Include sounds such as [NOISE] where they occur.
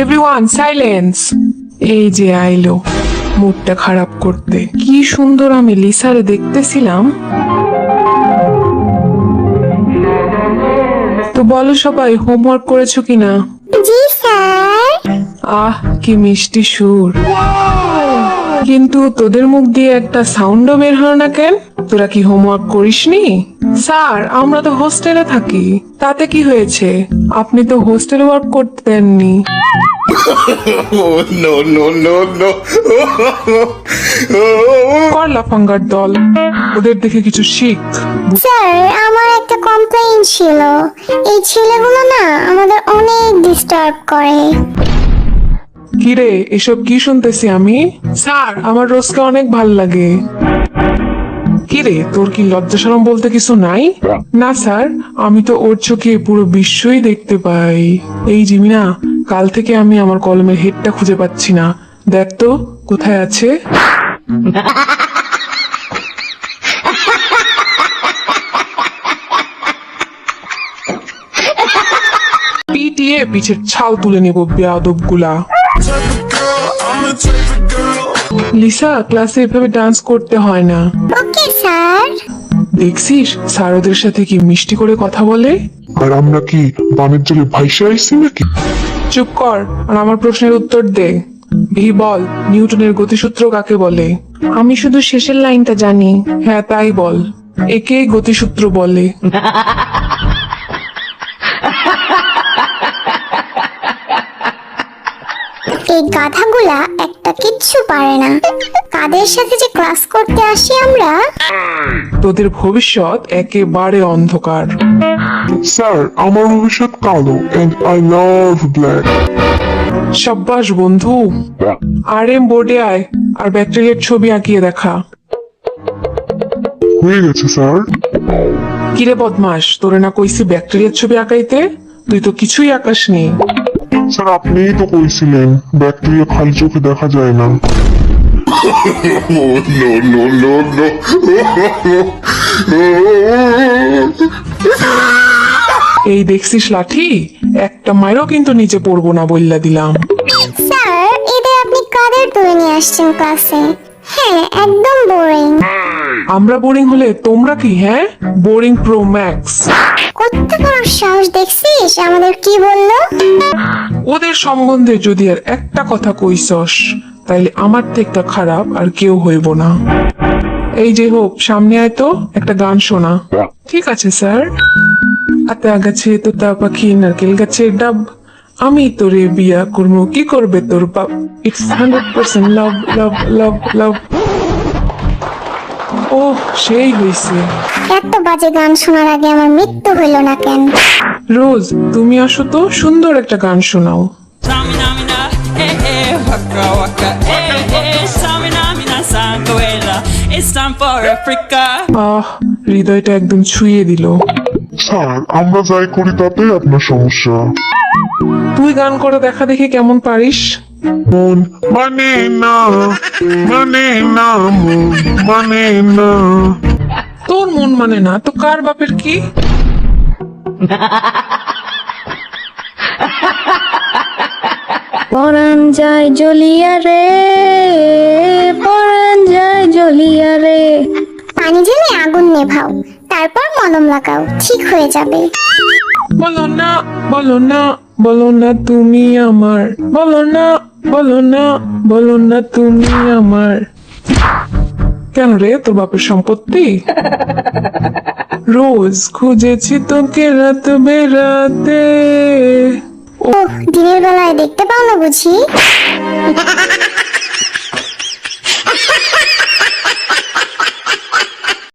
Everyone silence এই যে আইলো মুডটা খারাপ করতে। কি সুন্দর আমি লিসারে দেখতেছিলাম। তো বলো সবাই হোমওয়ার্ক করেছ কিনা? জি স্যার। আহ কি মিষ্টি সুর। কিন্তু তোদের মুখ দিয়ে একটা সাউন্ডও বের হয় না কেন? তোরা কি হোমওয়ার্ক করিসনি? স্যার আমরা তো হোস্টেলে থাকি। তাতে কি হয়েছে? আপনি তো হোস্টেল ওয়ার্ক করতে দেননি! কর লাফাঙ্গার দল। ওদের দেখে কিছু শিখ। স্যার আমার একটা কমপ্লেইন ছিল। এই ছেলেগুলো না আমাদের অনেক ডিস্টার্ব করে। কিরে এসব কি শুনতেছি আমি? স্যার আমার রোজকে অনেক ভালো লাগে। কিরে তোর কি লজ্জা শরম বলতে কিছু নাই? না। স্যার আমি তো ওর চোখে পুরো বিশ্বই দেখতে পাই। এই জিমিনা কাল থেকে আমি আমার কলমের হেডটা খুঁজে পাচ্ছি না। দেখ তো কোথায় আছে? পিটিয়ে পিছের ছাল তুলে নেব বেয়াদবগুলা লিসা ক্লাসে এভাবে ডান্স করতে হয় না। স্যার? দেখছিস স্যার ওদের সাথে কি মিষ্টি করে কথা বলে? আর আমরা কি বানের জলে ভাইসে আইছি নাকি? চুপ কর আর আমার প্রশ্নের উত্তর দে। ভি বল নিউটনের গতিসূত্র কাকে বলে? আমি শুধু শেষের লাইনটা জানি। হ্যাঁ তাই বল। একে গতিসূত্র বলে। [LAUGHS] এই গাধাগুলা একটা কিচ্ছু পারে না। কাদের সাথে যে ক্লাস করতে আসি আমরা? তোদের ভবিষ্যৎ একেবারে অন্ধকার। স্যার আমার ভবিষ্যৎ কালো এন্ড আই লাভ ব্ল্যাক সাব্বাস বন্ধু। আর এম বোর্ডে আয় আর ব্যাকটেরিয়ার ছবি আঁকিয়ে দেখা। হয়ে গেছে স্যার কিরে বদমাস তোরে না কইছি ব্যাকটেরিয়ার ছবি আঁকাইতে? তুই তো কিছুই আঁকাসনি। স্যার আপনিই তো কইছিলেন ব্যাকটেরিয়া খালি চোখে দেখা যায় না। no no no no! এই দেখছিস লাঠি? একটা মায়েরও কিন্তু নিচে পড়ব না বললা দিলাম। স্যার এদের আপনি কাদের তুলে নিয়ে আসছেন ক্লাসে? হ্যাঁ একদম বোরিং আমরা বোরিং হলে তোমরা কি হ্যাঁ? বোরিং প্রো ম্যাক্স কত বড় সাহস দেখছিস? আমাদের কি বলল? ওদের সম্বন্ধে যদি আর একটা কথা কইসস তাইলে আমার থেকে খারাপ আর কেউ হইব না। এই যে হোক সামনে আয় তো একটা গান শোনা। ঠিক আছে স্যার। আতা গাছে তোতা পাখি নারকেল গাছে ডাব। আমি তোরে বিয়া করব কি করবে তোর বাপ? It's hundred percent love love love love ও সেই হয়েছে এত বাজে গান শোনার আগে আমার মৃত্যু হইল না কেন? রোজ তুমি আসো তো সুন্দর একটা গান শোনাও। Eh eh, eh. আহ হৃদয়টা একদম ছুঁয়ে দিল। স্যার আমরা যাই করি তাতে আপনার সমস্যা। তুই গান করে দেখা দেখি কেমন পারিস? মন মানে না মানে না মন মানে না। তোর মন মানে না তো কার বাপের কি? পরাণ যায় জ্বলিয়া রে পরাণ যায় জ্বলিয়া রে। পানি জেলে আগুন নেভাও তারপর মলম লাগাও ঠিক হয়ে যাবে। বলো না বলো না। বলো না তুমি আমার বলো না বলো না বলো না তুমি আমার। কেন রে, তোর বাপের সম্পত্তি? রোজ খুঁজেছি তোকে রাত বেরাতে ও, দিনের বেলায় দেখতে পাও না বুঝি?